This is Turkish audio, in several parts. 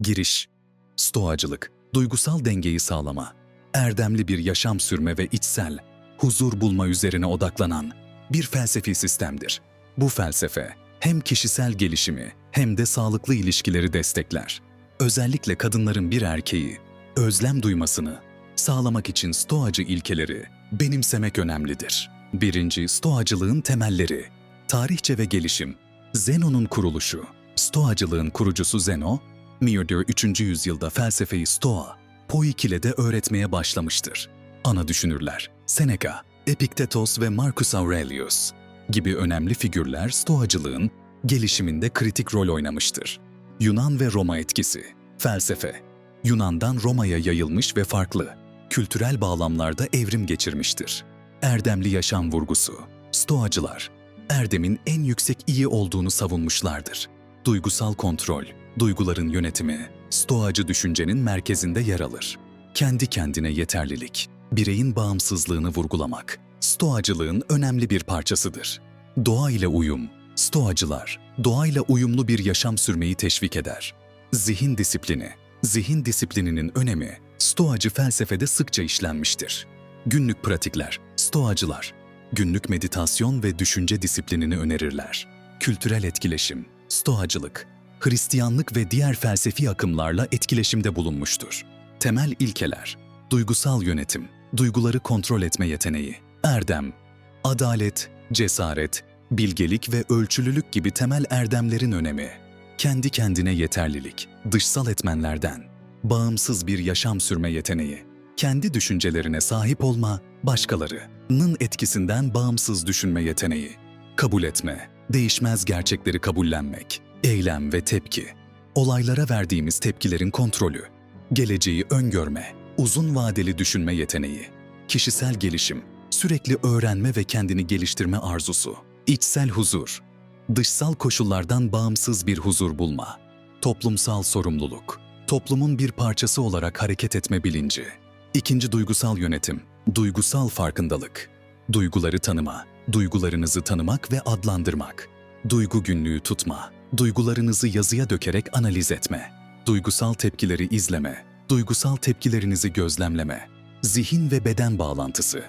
Giriş Stoacılık, duygusal dengeyi sağlama, erdemli bir yaşam sürme ve içsel, huzur bulma üzerine odaklanan bir felsefi sistemdir. Bu felsefe hem kişisel gelişimi hem de sağlıklı ilişkileri destekler. Özellikle kadınların bir erkeği özlem duymasını sağlamak için stoacı ilkeleri benimsemek önemlidir. Birinci, stoacılığın temelleri, tarihçe ve gelişim, Zenon'un kuruluşu, stoacılığın kurucusu Zeno, Miyodur 3. yüzyılda felsefeyi Stoa, Poikile'de öğretmeye başlamıştır. Ana düşünürler, Seneca, Epiktetos ve Marcus Aurelius gibi önemli figürler Stoacılığın gelişiminde kritik rol oynamıştır. Yunan ve Roma etkisi, felsefe, Yunan'dan Roma'ya yayılmış ve farklı, kültürel bağlamlarda evrim geçirmiştir. Erdemli yaşam vurgusu, Stoacılar, erdemin en yüksek iyi olduğunu savunmuşlardır. Duygusal kontrol, duyguların yönetimi, Stoacı düşüncenin merkezinde yer alır. Kendi kendine yeterlilik, bireyin bağımsızlığını vurgulamak, Stoacılığın önemli bir parçasıdır. Doğa ile uyum, Stoacılar, doğayla uyumlu bir yaşam sürmeyi teşvik eder. Zihin disiplini, zihin disiplininin önemi, Stoacı felsefede sıkça işlenmiştir. Günlük pratikler, Stoacılar, günlük meditasyon ve düşünce disiplinini önerirler. Kültürel etkileşim, Stoacılık, Hristiyanlık ve diğer felsefi akımlarla etkileşimde bulunmuştur. Temel ilkeler, duygusal yönetim, duyguları kontrol etme yeteneği, erdem, adalet, cesaret, bilgelik ve ölçülülük gibi temel erdemlerin önemi, kendi kendine yeterlilik, dışsal etmenlerden, bağımsız bir yaşam sürme yeteneği, kendi düşüncelerine sahip olma, başkalarının etkisinden bağımsız düşünme yeteneği, kabul etme, değişmez gerçekleri kabullenmek, eylem ve tepki, olaylara verdiğimiz tepkilerin kontrolü, geleceği öngörme, uzun vadeli düşünme yeteneği, kişisel gelişim, sürekli öğrenme ve kendini geliştirme arzusu, içsel huzur, dışsal koşullardan bağımsız bir huzur bulma, toplumsal sorumluluk, toplumun bir parçası olarak hareket etme bilinci. İkinci duygusal yönetim, duygusal farkındalık, duyguları tanıma, duygularınızı tanımak ve adlandırmak, duygu günlüğü tutma, duygularınızı yazıya dökerek analiz etme, duygusal tepkileri izleme, duygusal tepkilerinizi gözlemleme, zihin ve beden bağlantısı,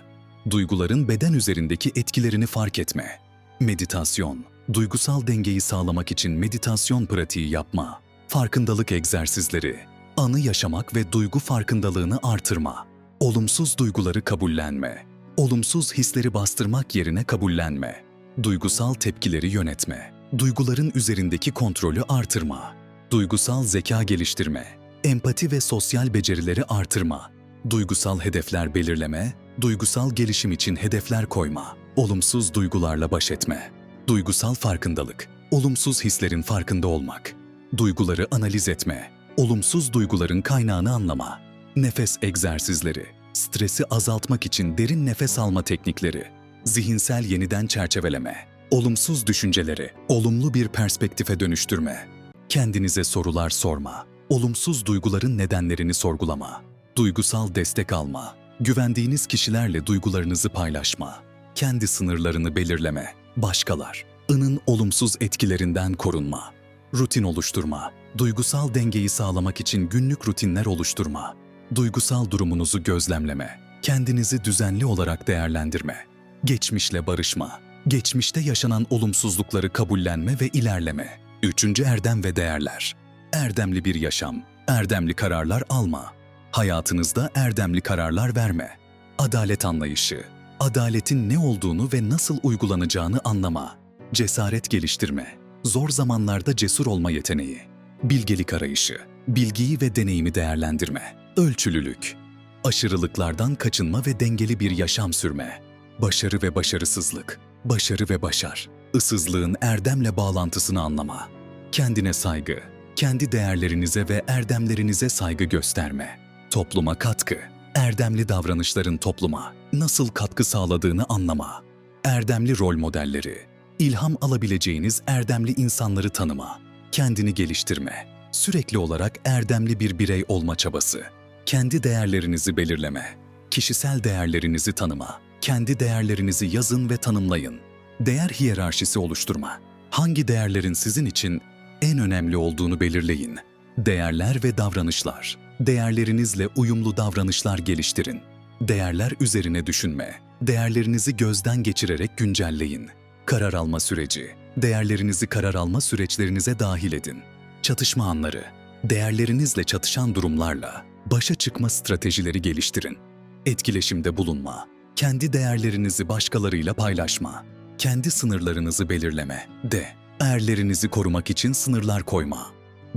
duyguların beden üzerindeki etkilerini fark etme, meditasyon, duygusal dengeyi sağlamak için meditasyon pratiği yapma, farkındalık egzersizleri, anı yaşamak ve duygu farkındalığını artırma, olumsuz duyguları kabullenme, olumsuz hisleri bastırmak yerine kabullenme, duygusal tepkileri yönetme, duyguların üzerindeki kontrolü artırma, duygusal zeka geliştirme, empati ve sosyal becerileri artırma, duygusal hedefler belirleme, duygusal gelişim için hedefler koyma, olumsuz duygularla baş etme, duygusal farkındalık, olumsuz hislerin farkında olmak, duyguları analiz etme, olumsuz duyguların kaynağını anlama, nefes egzersizleri, stresi azaltmak için derin nefes alma teknikleri, zihinsel yeniden çerçeveleme, olumsuz düşünceleri olumlu bir perspektife dönüştürme, kendinize sorular sorma, olumsuz duyguların nedenlerini sorgulama, duygusal destek alma, güvendiğiniz kişilerle duygularınızı paylaşma, kendi sınırlarını belirleme, başkalar, ının olumsuz etkilerinden korunma, rutin oluşturma, duygusal dengeyi sağlamak için günlük rutinler oluşturma, duygusal durumunuzu gözlemleme, kendinizi düzenli olarak değerlendirme, geçmişle barışma, geçmişte yaşanan olumsuzlukları kabullenme ve ilerleme. Üçüncü erdem ve değerler. Erdemli bir yaşam, erdemli kararlar alma. Hayatınızda erdemli kararlar verme. Adalet anlayışı, adaletin ne olduğunu ve nasıl uygulanacağını anlama. Cesaret geliştirme, zor zamanlarda cesur olma yeteneği. Bilgelik arayışı, bilgiyi ve deneyimi değerlendirme. Ölçülülük, aşırılıklardan kaçınma ve dengeli bir yaşam sürme. Başarı ve başarısızlık, başarı ve başar. Isızlığın erdemle bağlantısını anlama. Kendine saygı, kendi değerlerinize ve erdemlerinize saygı gösterme. Topluma katkı, erdemli davranışların topluma nasıl katkı sağladığını anlama. Erdemli rol modelleri, ilham alabileceğiniz erdemli insanları tanıma. Kendini geliştirme, sürekli olarak erdemli bir birey olma çabası. Kendi değerlerinizi belirleme, kişisel değerlerinizi tanıma. Kendi değerlerinizi yazın ve tanımlayın. Değer hiyerarşisi oluşturma. Hangi değerlerin sizin için en önemli olduğunu belirleyin. Değerler ve davranışlar. Değerlerinizle uyumlu davranışlar geliştirin. Değerler üzerine düşünme. Değerlerinizi gözden geçirerek güncelleyin. Karar alma süreci. Değerlerinizi karar alma süreçlerinize dahil edin. Çatışma anları. Değerlerinizle çatışan durumlarla başa çıkma stratejileri geliştirin. Etkileşimde bulunma. Kendi değerlerinizi başkalarıyla paylaşma. Kendi sınırlarınızı belirleme. De. Değerlerinizi korumak için sınırlar koyma.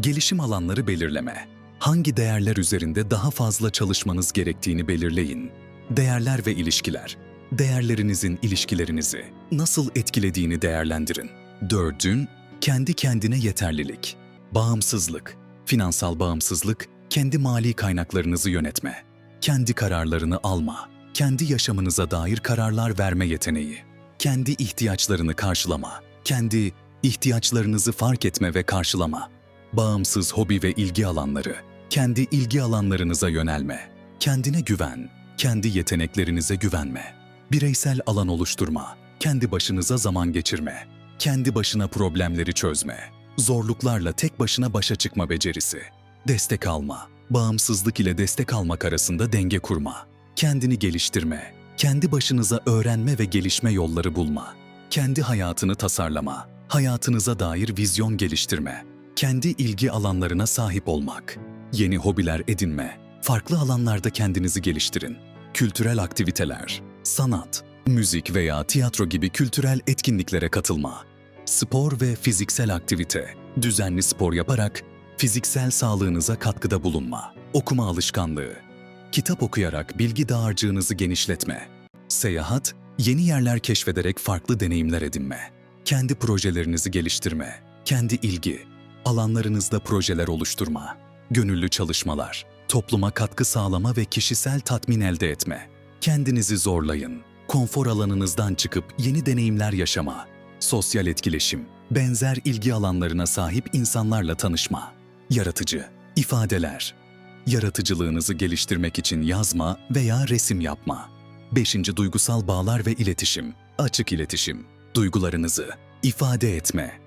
Gelişim alanları belirleme. Hangi değerler üzerinde daha fazla çalışmanız gerektiğini belirleyin. Değerler ve ilişkiler. Değerlerinizin ilişkilerinizi nasıl etkilediğini değerlendirin. Dördün, kendi kendine yeterlilik. Bağımsızlık. Finansal bağımsızlık, kendi mali kaynaklarınızı yönetme. Kendi kararlarını alma. Kendi yaşamınıza dair kararlar verme yeteneği. Kendi ihtiyaçlarını karşılama. Kendi ihtiyaçlarınızı fark etme ve karşılama. Bağımsız hobi ve ilgi alanları. Kendi ilgi alanlarınıza yönelme. Kendine güven. Kendi yeteneklerinize güvenme. Bireysel alan oluşturma. Kendi başınıza zaman geçirme. Kendi başına problemleri çözme. Zorluklarla tek başına başa çıkma becerisi. Destek alma. Bağımsızlık ile destek almak arasında denge kurma. Kendini geliştirme. Kendi başınıza öğrenme ve gelişme yolları bulma. Kendi hayatını tasarlama. Hayatınıza dair vizyon geliştirme. Kendi ilgi alanlarına sahip olmak. Yeni hobiler edinme. Farklı alanlarda kendinizi geliştirin. Kültürel aktiviteler, sanat, müzik veya tiyatro gibi kültürel etkinliklere katılma. Spor ve fiziksel aktivite. Düzenli spor yaparak fiziksel sağlığınıza katkıda bulunma. Okuma alışkanlığı. Kitap okuyarak bilgi dağarcığınızı genişletme. Seyahat, yeni yerler keşfederek farklı deneyimler edinme. Kendi projelerinizi geliştirme. Kendi ilgi, alanlarınızda projeler oluşturma. Gönüllü çalışmalar, topluma katkı sağlama ve kişisel tatmin elde etme. Kendinizi zorlayın. Konfor alanınızdan çıkıp yeni deneyimler yaşama. Sosyal etkileşim, benzer ilgi alanlarına sahip insanlarla tanışma. Yaratıcı, ifadeler. Yaratıcılığınızı geliştirmek için yazma veya resim yapma. 5. Duygusal bağlar ve iletişim. Açık iletişim. Duygularınızı ifade etme.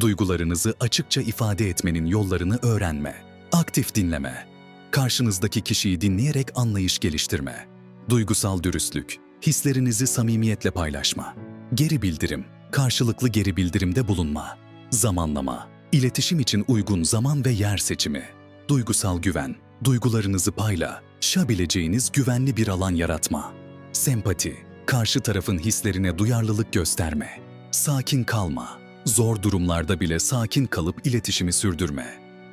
Duygularınızı açıkça ifade etmenin yollarını öğrenme. Aktif dinleme. Karşınızdaki kişiyi dinleyerek anlayış geliştirme. Duygusal dürüstlük. Hislerinizi samimiyetle paylaşma. Geri bildirim. Karşılıklı geri bildirimde bulunma. Zamanlama. İletişim için uygun zaman ve yer seçimi. Duygusal güven. Duygularınızı payla. Şabileceğiniz güvenli bir alan yaratma. Sempati. Karşı tarafın hislerine duyarlılık gösterme. Sakin kalma. Zor durumlarda bile sakin kalıp iletişimi sürdürme.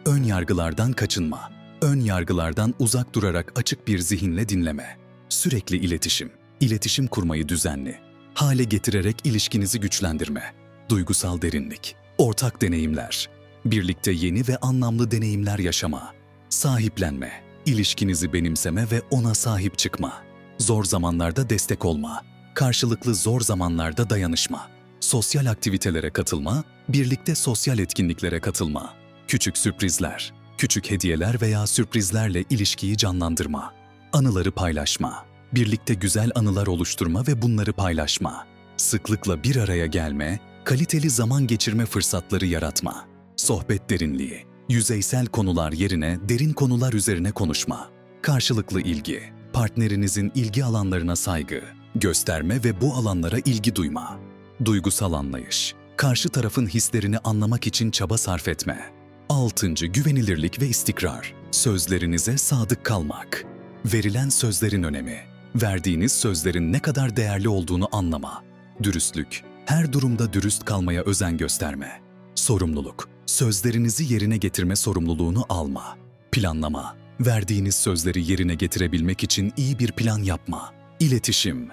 Ön yargılardan kaçınma. Ön yargılardan uzak durarak açık bir zihinle dinleme. Sürekli iletişim. İletişim kurmayı düzenli. Hale getirerek ilişkinizi güçlendirme. Duygusal derinlik. Ortak deneyimler. Birlikte yeni ve anlamlı deneyimler yaşama. Sahiplenme. İlişkinizi benimseme ve ona sahip çıkma. Zor zamanlarda destek olma. Karşılıklı zor zamanlarda dayanışma. Sosyal aktivitelere katılma, birlikte sosyal etkinliklere katılma. Küçük sürprizler, küçük hediyeler veya sürprizlerle ilişkiyi canlandırma. Anıları paylaşma. Birlikte güzel anılar oluşturma ve bunları paylaşma. Sıklıkla bir araya gelme, kaliteli zaman geçirme fırsatları yaratma. Sohbet derinliği. Yüzeysel konular yerine derin konular üzerine konuşma. Karşılıklı ilgi. Partnerinizin ilgi alanlarına saygı, gösterme ve bu alanlara ilgi duyma. Duygusal anlayış. Karşı tarafın hislerini anlamak için çaba sarf etme. Altıncı güvenilirlik ve istikrar. Sözlerinize sadık kalmak. Verilen sözlerin önemi. Verdiğiniz sözlerin ne kadar değerli olduğunu anlama. Dürüstlük. Her durumda dürüst kalmaya özen gösterme. Sorumluluk. Sözlerinizi yerine getirme sorumluluğunu alma. Planlama. Verdiğiniz sözleri yerine getirebilmek için iyi bir plan yapma. İletişim.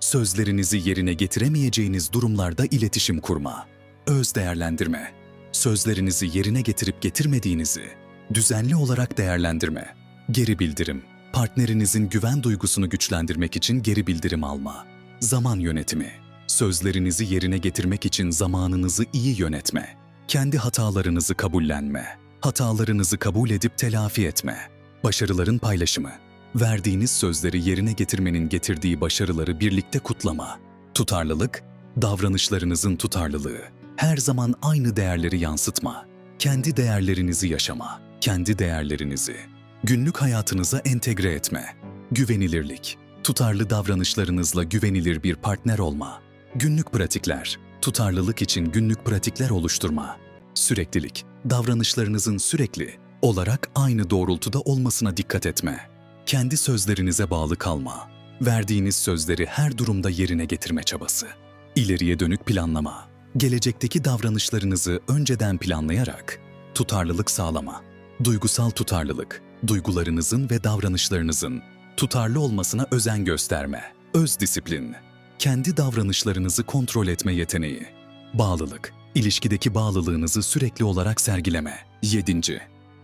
Sözlerinizi yerine getiremeyeceğiniz durumlarda iletişim kurma. Öz değerlendirme. Sözlerinizi yerine getirip getirmediğinizi düzenli olarak değerlendirme. Geri bildirim. Partnerinizin güven duygusunu güçlendirmek için geri bildirim alma. Zaman yönetimi. Sözlerinizi yerine getirmek için zamanınızı iyi yönetme. Kendi hatalarınızı kabullenme. Hatalarınızı kabul edip telafi etme. Başarıların paylaşımı. Verdiğiniz sözleri yerine getirmenin getirdiği başarıları birlikte kutlama. Tutarlılık, davranışlarınızın tutarlılığı. Her zaman aynı değerleri yansıtma. Kendi değerlerinizi yaşama. kendi değerlerinizi günlük hayatınıza entegre etme, güvenilirlik, tutarlı davranışlarınızla güvenilir bir partner olma, günlük pratikler, tutarlılık için günlük pratikler oluşturma, süreklilik, davranışlarınızın sürekli olarak aynı doğrultuda olmasına dikkat etme, kendi sözlerinize bağlı kalma, verdiğiniz sözleri her durumda yerine getirme çabası, ileriye dönük planlama, gelecekteki davranışlarınızı önceden planlayarak tutarlılık sağlama, duygusal tutarlılık, duygularınızın ve davranışlarınızın tutarlı olmasına özen gösterme, öz disiplin, kendi davranışlarınızı kontrol etme yeteneği, bağlılık, ilişkideki bağlılığınızı sürekli olarak sergileme. 7.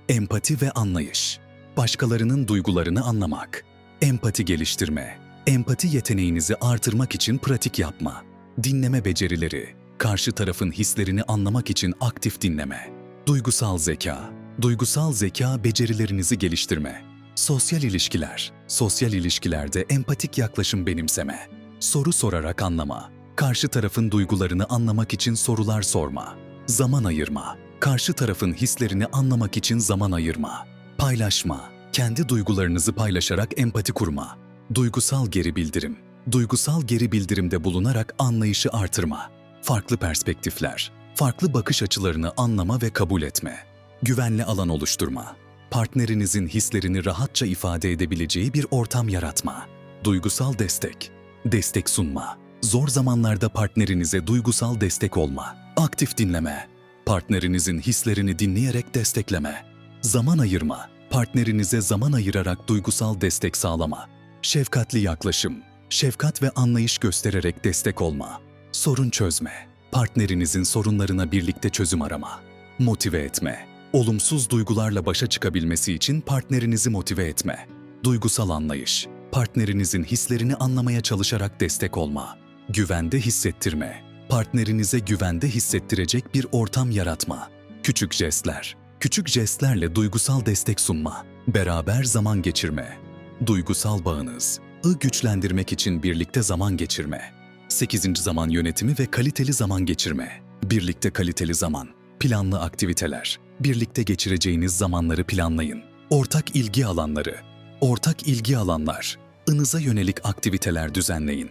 Empati ve anlayış. Başkalarının duygularını anlamak, empati geliştirme, empati yeteneğinizi artırmak için pratik yapma, dinleme becerileri, karşı tarafın hislerini anlamak için aktif dinleme, duygusal zeka, duygusal zeka becerilerinizi geliştirme, sosyal ilişkiler, sosyal ilişkilerde empatik yaklaşım benimseme, soru sorarak anlama, karşı tarafın duygularını anlamak için sorular sorma, zaman ayırma, karşı tarafın hislerini anlamak için zaman ayırma, paylaşma, kendi duygularınızı paylaşarak empati kurma, duygusal geri bildirim, duygusal geri bildirimde bulunarak anlayışı artırma, farklı perspektifler, farklı bakış açılarını anlama ve kabul etme, güvenli alan oluşturma, partnerinizin hislerini rahatça ifade edebileceği bir ortam yaratma, duygusal destek, destek sunma, zor zamanlarda partnerinize duygusal destek olma, aktif dinleme, partnerinizin hislerini dinleyerek destekleme, zaman ayırma, partnerinize zaman ayırarak duygusal destek sağlama, şefkatli yaklaşım, şefkat ve anlayış göstererek destek olma, sorun çözme, partnerinizin sorunlarına birlikte çözüm arama, motive etme, olumsuz duygularla başa çıkabilmesi için partnerinizi motive etme, duygusal anlayış, partnerinizin hislerini anlamaya çalışarak destek olma, güvende hissettirme, partnerinize güvende hissettirecek bir ortam yaratma, küçük jestler, küçük jestlerle duygusal destek sunma, beraber zaman geçirme, duygusal bağınız, ı güçlendirmek için birlikte zaman geçirme, 8. zaman yönetimi ve kaliteli zaman geçirme, birlikte kaliteli zaman, planlı aktiviteler, birlikte geçireceğiniz zamanları planlayın, ortak ilgi alanları, ortak ilgi alanlar, ınıza yönelik aktiviteler düzenleyin,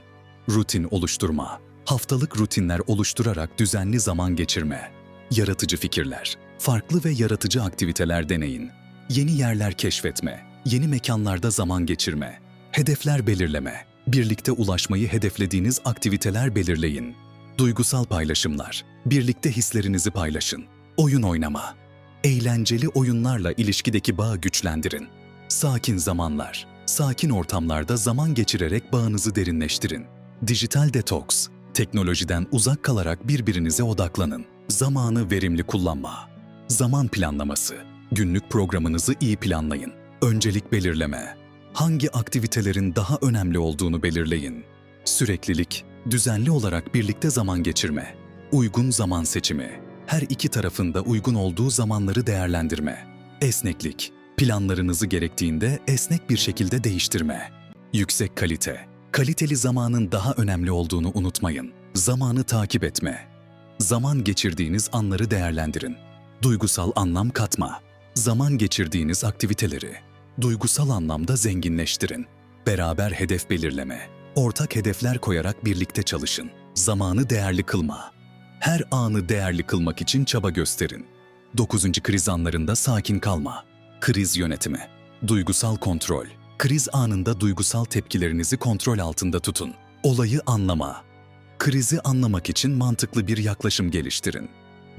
rutin oluşturma, haftalık rutinler oluşturarak düzenli zaman geçirme, yaratıcı fikirler, farklı ve yaratıcı aktiviteler deneyin, yeni yerler keşfetme, yeni mekanlarda zaman geçirme, hedefler belirleme, birlikte ulaşmayı hedeflediğiniz aktiviteler belirleyin, duygusal paylaşımlar, birlikte hislerinizi paylaşın, oyun oynama, eğlenceli oyunlarla ilişkideki bağı güçlendirin, sakin zamanlar, sakin ortamlarda zaman geçirerek bağınızı derinleştirin, dijital detoks, teknolojiden uzak kalarak birbirinize odaklanın, zamanı verimli kullanma, zaman planlaması, günlük programınızı iyi planlayın, öncelik belirleme, hangi aktivitelerin daha önemli olduğunu belirleyin, süreklilik, düzenli olarak birlikte zaman geçirme, uygun zaman seçimi, her iki tarafında uygun olduğu zamanları değerlendirme, esneklik, planlarınızı gerektiğinde esnek bir şekilde değiştirme, yüksek kalite, kaliteli zamanın daha önemli olduğunu unutmayın, zamanı takip etme, zaman geçirdiğiniz anları değerlendirin, duygusal anlam katma, zaman geçirdiğiniz aktiviteleri, duygusal anlamda zenginleştirin, beraber hedef belirleme, ortak hedefler koyarak birlikte çalışın, zamanı değerli kılma, her anı değerli kılmak için çaba gösterin. 9. kriz anlarında sakin kalma. Kriz yönetimi. Duygusal kontrol. Kriz anında duygusal tepkilerinizi kontrol altında tutun. Olayı anlama. Krizi anlamak için mantıklı bir yaklaşım geliştirin.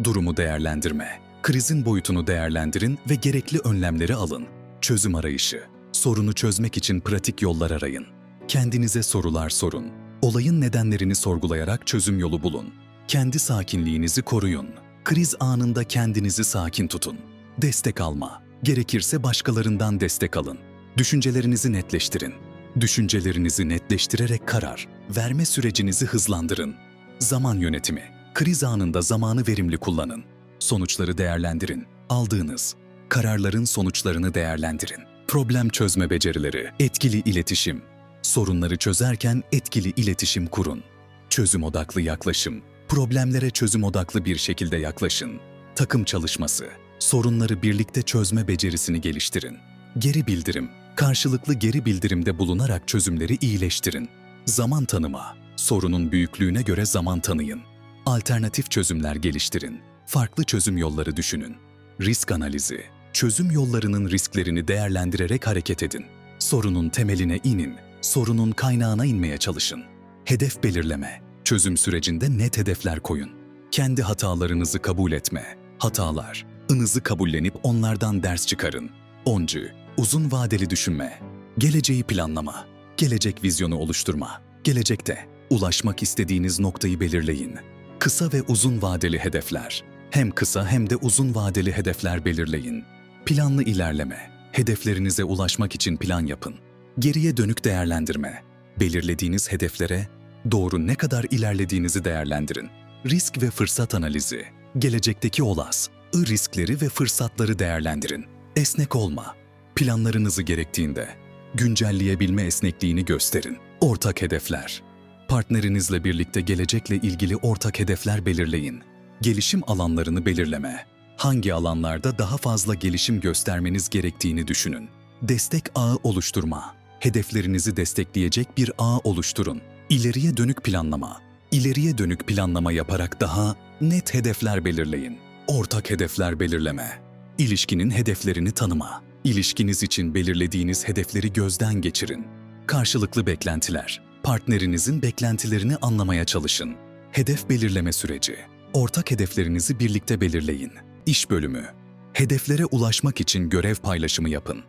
Durumu değerlendirme. Krizin boyutunu değerlendirin ve gerekli önlemleri alın. Çözüm arayışı. Sorunu çözmek için pratik yollar arayın. Kendinize sorular sorun. Olayın nedenlerini sorgulayarak çözüm yolu bulun. Kendi sakinliğinizi koruyun. Kriz anında kendinizi sakin tutun. Destek alma. Gerekirse başkalarından destek alın. Düşüncelerinizi netleştirin. Düşüncelerinizi netleştirerek karar, verme sürecinizi hızlandırın. Zaman yönetimi. Kriz anında zamanı verimli kullanın. Sonuçları değerlendirin. Aldığınız kararların sonuçlarını değerlendirin. Problem çözme becerileri, etkili iletişim. Sorunları çözerken etkili iletişim kurun. Çözüm odaklı yaklaşım. Problemlere çözüm odaklı bir şekilde yaklaşın. Takım çalışması. Sorunları birlikte çözme becerisini geliştirin. Geri bildirim. Karşılıklı geri bildirimde bulunarak çözümleri iyileştirin. Zaman tanıma. Sorunun büyüklüğüne göre zaman tanıyın. Alternatif çözümler geliştirin. Farklı çözüm yolları düşünün. Risk analizi. Çözüm yollarının risklerini değerlendirerek hareket edin. Sorunun temeline inin. Sorunun kaynağına inmeye çalışın. Hedef belirleme. Çözüm sürecinde net hedefler koyun. Kendi hatalarınızı kabul etme. Hatalar. Inızı kabullenip onlardan ders çıkarın. Oncu. Uzun vadeli düşünme. Geleceği planlama. Gelecek vizyonu oluşturma. Gelecekte ulaşmak istediğiniz noktayı belirleyin. Kısa ve uzun vadeli hedefler. Hem kısa hem de uzun vadeli hedefler belirleyin. Planlı ilerleme. Hedeflerinize ulaşmak için plan yapın. Geriye dönük değerlendirme. Belirlediğiniz hedeflere doğru ne kadar ilerlediğinizi değerlendirin. Risk ve fırsat analizi. Gelecekteki olası riskleri ve fırsatları değerlendirin. Esnek olma. Planlarınızı gerektiğinde güncelleyebilme esnekliğini gösterin. Ortak hedefler. Partnerinizle birlikte gelecekle ilgili ortak hedefler belirleyin. Gelişim alanlarını belirleme. Hangi alanlarda daha fazla gelişim göstermeniz gerektiğini düşünün. Destek ağı oluşturma. Hedeflerinizi destekleyecek bir ağ oluşturun. İleriye dönük planlama. İleriye dönük planlama yaparak daha net hedefler belirleyin. Ortak hedefler belirleme. İlişkinin hedeflerini tanıma. İlişkiniz için belirlediğiniz hedefleri gözden geçirin. Karşılıklı beklentiler. Partnerinizin beklentilerini anlamaya çalışın. Hedef belirleme süreci. Ortak hedeflerinizi birlikte belirleyin. İş bölümü. Hedeflere ulaşmak için görev paylaşımı yapın.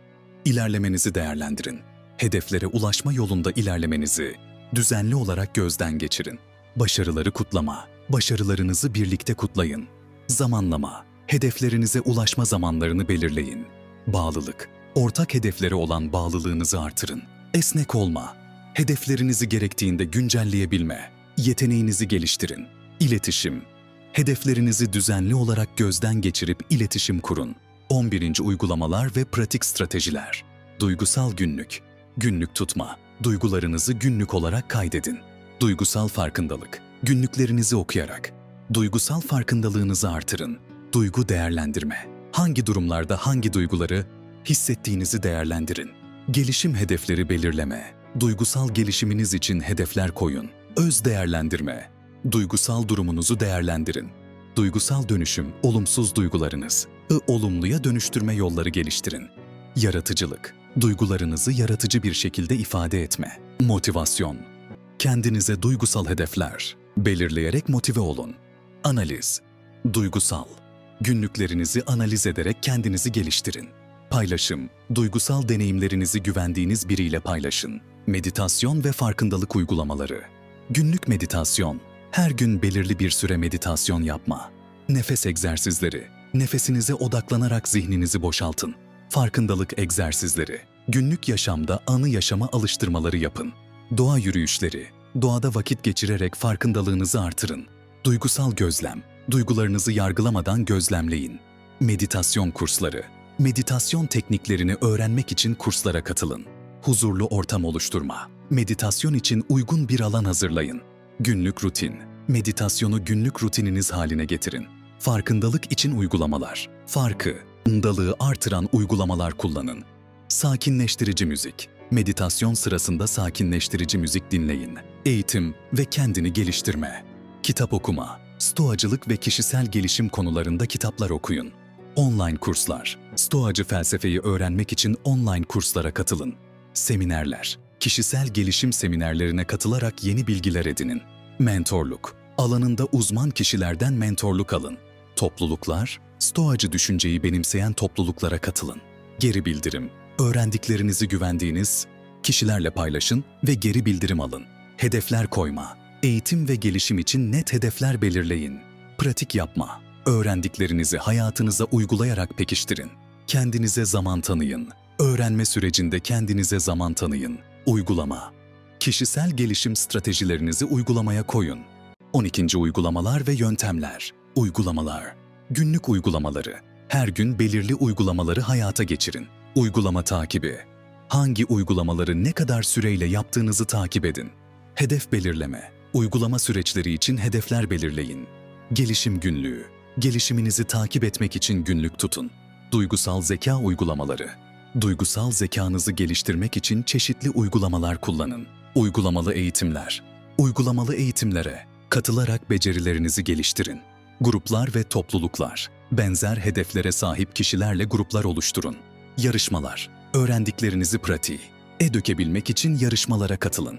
İlerlemenizi değerlendirin. Hedeflere ulaşma yolunda ilerlemenizi düzenli olarak gözden geçirin. Başarıları kutlama. Başarılarınızı birlikte kutlayın. Zamanlama. Hedeflerinize ulaşma zamanlarını belirleyin. Bağlılık. Ortak hedeflere olan bağlılığınızı artırın. Esnek olma. Hedeflerinizi gerektiğinde güncelleyebilme. Yeteneğinizi geliştirin. İletişim. Hedeflerinizi düzenli olarak gözden geçirip iletişim kurun. 11. uygulamalar ve pratik stratejiler. Duygusal günlük. Günlük tutma. Duygularınızı günlük olarak kaydedin. Duygusal farkındalık. Günlüklerinizi okuyarak. Duygusal farkındalığınızı artırın. Duygu değerlendirme. Hangi durumlarda hangi duyguları hissettiğinizi değerlendirin. Gelişim hedefleri belirleme. Duygusal gelişiminiz için hedefler koyun. Öz değerlendirme. Duygusal durumunuzu değerlendirin. Duygusal dönüşüm, olumsuz duygularınız. I olumluya dönüştürme yolları geliştirin. Yaratıcılık. Duygularınızı yaratıcı bir şekilde ifade etme. Motivasyon. Kendinize duygusal hedefler belirleyerek motive olun. Analiz. Duygusal. Günlüklerinizi analiz ederek kendinizi geliştirin. Paylaşım. Duygusal deneyimlerinizi güvendiğiniz biriyle paylaşın. Meditasyon ve farkındalık uygulamaları. Günlük meditasyon. Her gün belirli bir süre meditasyon yapma. Nefes egzersizleri. Nefesinize odaklanarak zihninizi boşaltın. Farkındalık egzersizleri. Günlük yaşamda anı yaşama alıştırmaları yapın. Doğa yürüyüşleri. Doğada vakit geçirerek farkındalığınızı artırın. Duygusal gözlem. Duygularınızı yargılamadan gözlemleyin. Meditasyon kursları. Meditasyon tekniklerini öğrenmek için kurslara katılın. Huzurlu ortam oluşturma. Meditasyon için uygun bir alan hazırlayın. Günlük rutin. Meditasyonu günlük rutininiz haline getirin. Farkındalık için uygulamalar. Farkı, ındalığı artıran uygulamalar kullanın. Sakinleştirici müzik. Meditasyon sırasında sakinleştirici müzik dinleyin. Eğitim ve kendini geliştirme. Kitap okuma. Stoacılık ve kişisel gelişim konularında kitaplar okuyun. Online kurslar. Stoacı felsefeyi öğrenmek için online kurslara katılın. Seminerler. Kişisel gelişim seminerlerine katılarak yeni bilgiler edinin. Mentorluk. Alanında uzman kişilerden mentorluk alın. Topluluklar. Stoacı düşünceyi benimseyen topluluklara katılın. Geri bildirim. Öğrendiklerinizi güvendiğiniz kişilerle paylaşın ve geri bildirim alın. Hedefler koyma. Eğitim ve gelişim için net hedefler belirleyin. Pratik yapma. Öğrendiklerinizi hayatınıza uygulayarak pekiştirin. Kendinize zaman tanıyın. Öğrenme sürecinde kendinize zaman tanıyın. Uygulama. Kişisel gelişim stratejilerinizi uygulamaya koyun. 12. uygulamalar ve yöntemler. Uygulamalar. Günlük uygulamaları. Her gün belirli uygulamaları hayata geçirin. Uygulama takibi. Hangi uygulamaları ne kadar süreyle yaptığınızı takip edin. Hedef belirleme. Uygulama süreçleri için hedefler belirleyin. Gelişim günlüğü. Gelişiminizi takip etmek için günlük tutun. Duygusal zeka uygulamaları. Duygusal zekanızı geliştirmek için çeşitli uygulamalar kullanın. Uygulamalı eğitimler. Uygulamalı eğitimlere katılarak becerilerinizi geliştirin. Gruplar ve topluluklar. Benzer hedeflere sahip kişilerle gruplar oluşturun. Yarışmalar. Öğrendiklerinizi pratiği. E dökebilmek için yarışmalara katılın.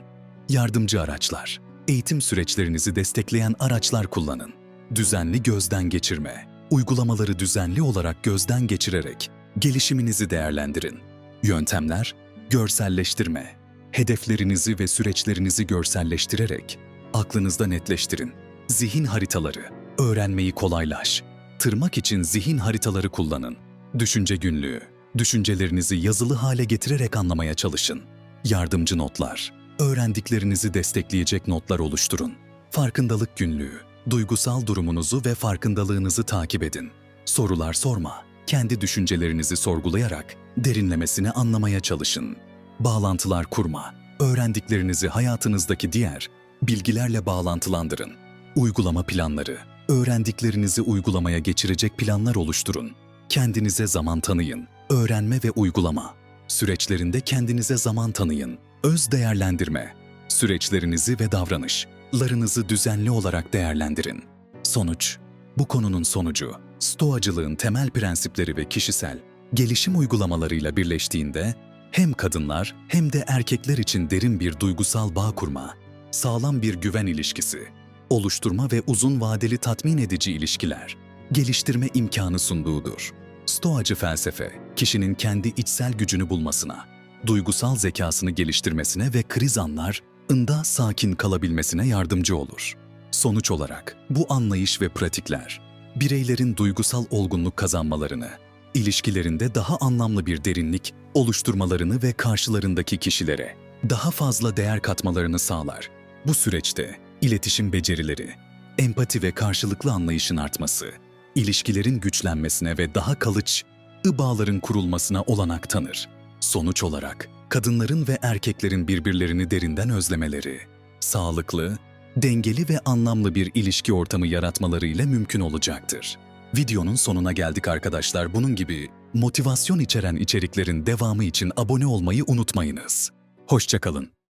Yardımcı araçlar. Eğitim süreçlerinizi destekleyen araçlar kullanın. Düzenli gözden geçirme. Uygulamaları düzenli olarak gözden geçirerek gelişiminizi değerlendirin. Yöntemler, görselleştirme. Hedeflerinizi ve süreçlerinizi görselleştirerek aklınızda netleştirin. Zihin haritaları, öğrenmeyi kolaylaş. Tırmak için zihin haritaları kullanın. Düşünce günlüğü, düşüncelerinizi yazılı hale getirerek anlamaya çalışın. Yardımcı notlar, öğrendiklerinizi destekleyecek notlar oluşturun. Farkındalık günlüğü, duygusal durumunuzu ve farkındalığınızı takip edin. Sorular sorma, kendi düşüncelerinizi sorgulayarak derinlemesine anlamaya çalışın. Bağlantılar kurma, öğrendiklerinizi hayatınızdaki diğer bilgilerle bağlantılandırın. Uygulama planları, öğrendiklerinizi uygulamaya geçirecek planlar oluşturun. Kendinize zaman tanıyın, öğrenme ve uygulama. Süreçlerinde kendinize zaman tanıyın, öz değerlendirme. Süreçlerinizi ve davranışlarınızı düzenli olarak değerlendirin. Sonuç, bu konunun sonucu, stoacılığın temel prensipleri ve kişisel gelişim uygulamalarıyla birleştiğinde hem kadınlar hem de erkekler için derin bir duygusal bağ kurma, sağlam bir güven ilişkisi, oluşturma ve uzun vadeli tatmin edici ilişkiler, geliştirme imkanı sunduğudur. Stoacı felsefe, kişinin kendi içsel gücünü bulmasına, duygusal zekasını geliştirmesine ve kriz anlarında sakin kalabilmesine yardımcı olur. Sonuç olarak bu anlayış ve pratikler, bireylerin duygusal olgunluk kazanmalarını, ilişkilerinde daha anlamlı bir derinlik oluşturmalarını ve karşılarındaki kişilere daha fazla değer katmalarını sağlar. Bu süreçte iletişim becerileri, empati ve karşılıklı anlayışın artması, ilişkilerin güçlenmesine ve daha kalıcı bağların kurulmasına olanak tanır. Sonuç olarak kadınların ve erkeklerin birbirlerini derinden özlemeleri, sağlıklı, dengeli ve anlamlı bir ilişki ortamı yaratmalarıyla mümkün olacaktır. Videonun sonuna geldik arkadaşlar. Bunun gibi motivasyon içeren içeriklerin devamı için abone olmayı unutmayınız. Hoşçakalın.